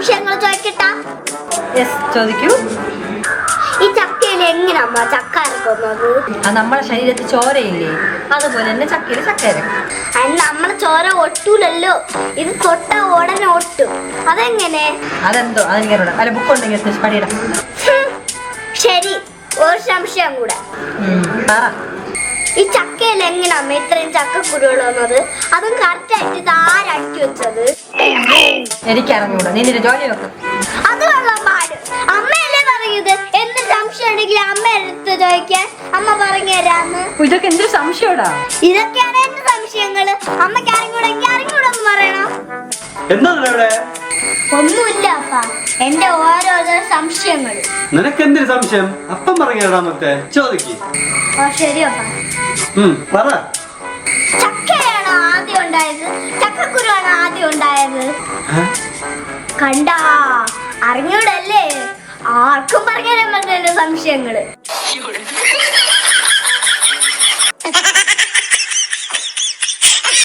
സംശയങ്ങൾ ചോദിക്കട്ടാ? യെസ് ചോദിക്കൂ. ഈ ചക്കയിൽ എങ്ങനെ അമ്മ ചക്ക ഇറക്കുന്നത് അത് നമ്മളെ ശരീരത്തിൽ ചോരയില്ലേ? അതുപോലെ തന്നെ ചക്കയിൽ ചക്ക അരക്കും അല്ല നമ്മളെ ചോര ഒട്ടൂലല്ലോ. ഇത് തൊട്ട ഉടനെ ഒട്ടും. അതെങ്ങനെ? അതെന്തോ? അതെങ്ങനെ അല്ല ബുക്ക് ഉണ്ടെങ്കിൽ പഠിയിടാം. ശരി. ഒരു സംശയം കൂടെ. ഈ ചക്കയിൽ എങ്ങനെ അമ്മ ഇത്രയും ചക്ക വന്നത് അതും കറക്റ്റ് ആയിട്ട് ഇത് ആരക്കി അറിഞ്ഞൂടാ നീ നിന്റെ ജോലി നോക്ക്. അത് കൊള്ളാൻ പാട്. അമ്മയല്ലേ പറയുന്നത്? എന്ത് സംശയം ഉണ്ടെങ്കിൽ അമ്മ എടുത്ത് ചോദിക്കാൻ അമ്മ പറഞ്ഞു തരാന്ന്. ഇതൊക്കെ എന്തൊരു സംശയമാടാ? ഇതൊക്കെയാണ് എന്റെ സംശയങ്ങൾ. അമ്മയ്ക്ക് അറിഞ്ഞൂടെങ്കിൽ അറിഞ്ഞൂടെന്ന് പറയണം. എന്താണ് ഇവിടെ ഒന്നുമില്ല അപ്പ. എന്റെ ഓരോരോ സംശയങ്ങൾ നിനക്ക് എന്തൊരു സംശയം? അപ്പം പറഞ്ഞ മറ്റേ. ചോദിക്ക്. ഓ ശരി അപ്പ. ഉം പറ. കണ്ടാ അറിഞ്ഞൂടല്ലേ? ആർക്കും പറഞ്ഞാലും എന്റെ സംശയങ്ങൾ.